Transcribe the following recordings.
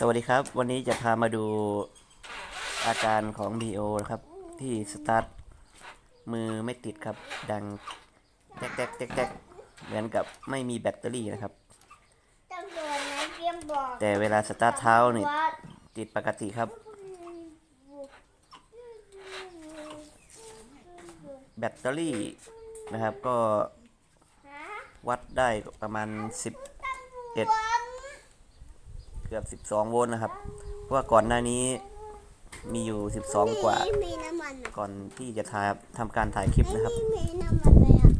สวัสดีครับ วันนี้จะพามาดูอาการของ BO นะครับ ที่สตาร์ทมือไม่ติดครับ ดังแตกแตกแตกแตกเหมือนกับไม่มีแบตเตอรี่นะครับต้องโดนนะเตรียมบอกแต่เวลาสตาร์ทเท้านี่ว่าติดปกติครับ แบตเตอรี่นะครับก็ฮะวัดได้ประมาณ 11 เกือบ 12 โวลต์นะครับ เพราะว่าก่อนหน้านี้มีอยู่ 12 กว่า มีมีน้ำมันอะก่อนที่จะถ่ายทำการถ่ายคลิปนะครับไม่มีน้ำมันเลยอะ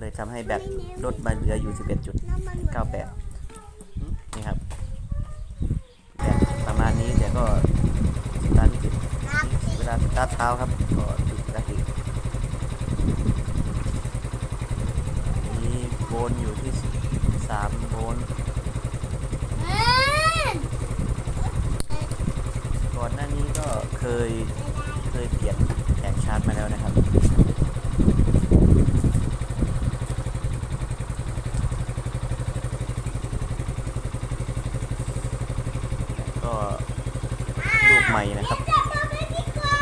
เลยทำให้แบตลดมาเหลืออยู่11.98น้ำมันหมดแล้วนี่ครับแบตประมาณนี้แต่ก็สตาร์ทไม่ติดนับสิ เวลาสตาร์ทเท้าครับ ก็ติดปกตินี่โวลต์อยู่ที่ 3 โวลต์ เอ้ย ก่อ นี้ก็เคยเคยเปลี่ยนแผงชาร์จมาแล้วนะครับก็ลูกใหม่นะครับจับมาไม่ดีกว่า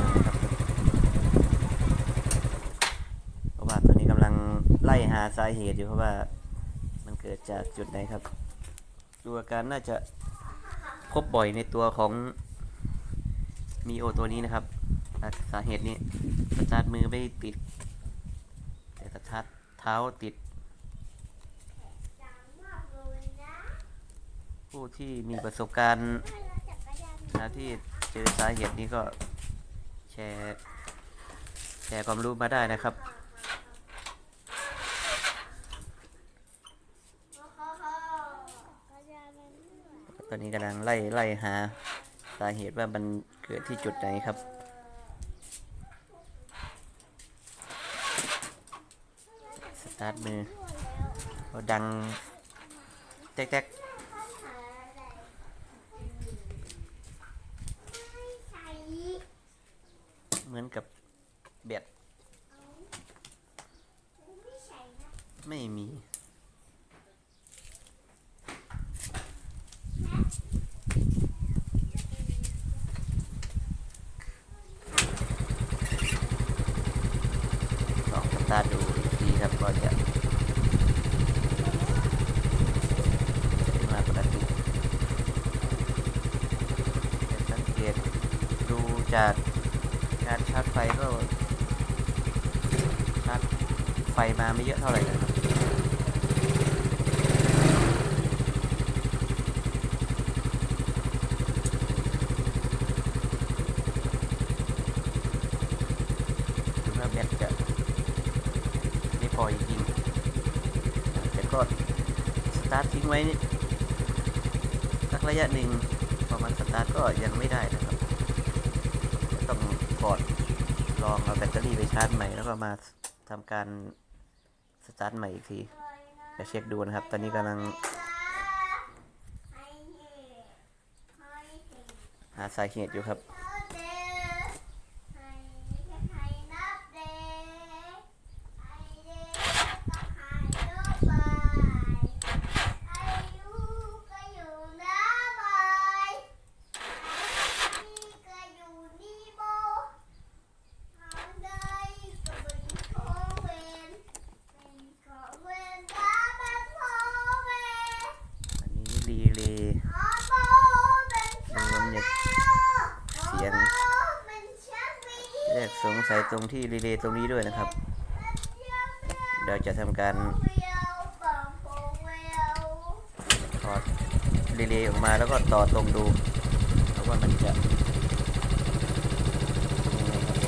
นะครับเพราะว่าตอนนี้กำลังไล่หาสาเหตุอยู่เพราะว่ามันเกิดจากจุดไหนครับ ดูอาการน่าจะ พบบ่อยในตัวของมีโอตัวนี้นะครับ สาเหตุนี้สตาร์ทมือไม่ติด แต่สตาร์ทเท้าติด ผู้ที่มีประสบการณ์นะที่เจอสาเหตุนี้ก็แชร์แชร์ความรู้มาได้นะครับ จักรยานมัน ต อนนี้กำลังไล่ไล่หาสาเหตุว่ามันเกิดที่จุดไหนครับ สตาร์ทมือดังแต๊กเหมือนกับแบตไม่ม่มีลองส ตาร์ทดูอีกทีครับก็จะมาปกติแต่สังเกตดูจากการชาร์จไฟก็ชาร์จไฟมาไม่เยอะเท่าไหร่นะครับ ถึงว่าแบตจะไม่พอจริงๆแต่ ก็สตาร์ททิ้งไว้นี่สักระยะหนึ่งพอมันสตาร์ทก็ยังไม่ได้นะครับต้องถอดลองเอาแบตเตอรี่ไปชาร์จใหม่แล้วก็มาทำการสตาร์ทใหม่อีกทีจะเช็คดูนะครับ ตอนนี้กำลัง หาสาเหตุอยู่ครับ อันนี้รีเลย์ เสียงแรกสงสัยตรงที่รีเลย์ตรงนี้ด้วยนะครับ เราจะทำการถอดรีเลย์ออกมาแล้วก็ต่อตรงดูแล้วว่ามันจะยังไงครับ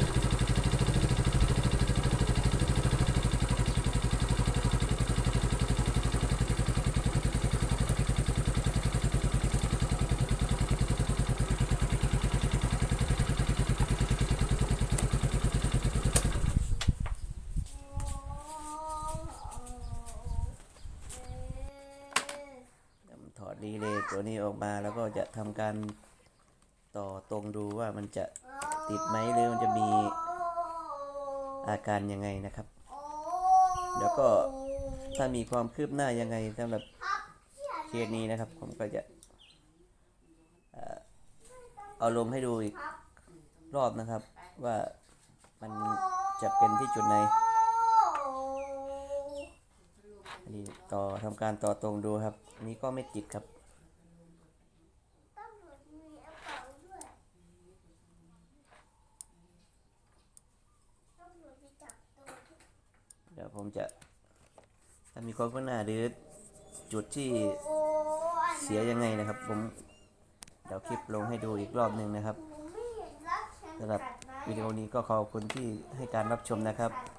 ถอดรีเลย์ ตัวนี้ออกมาแล้วก็จะทำการต่อตรงดูว่ามันจะติดไหมหรือมันจะมีอาการยังไงนะครับ แล้วก็ถ้ามีความคืบหน้ายังไงสำหรับเคสนี้นะครับ ผมก็จะเอาลงให้ดูอีกรอบนะครับ ว่ามันจะเป็นที่จุดไหนอันนี้ต่อทำการต่อตรงดูครับ นี้ก็ไม่ติดครับ ตำรวจมีกระเป๋าด้วยตำรวจไปจับตัวที่ เดี๋ยว ผมจะถ้ามีความคืบหน้าหรือจุดที่เสียยังไงนะครับ ผมเดี๋ยวคลิปลงให้ดูอีกรอบหนึ่งนะครับสำหรับวิดีโอนี้ก็ขอบคุณที่ให้การรับชมนะครับ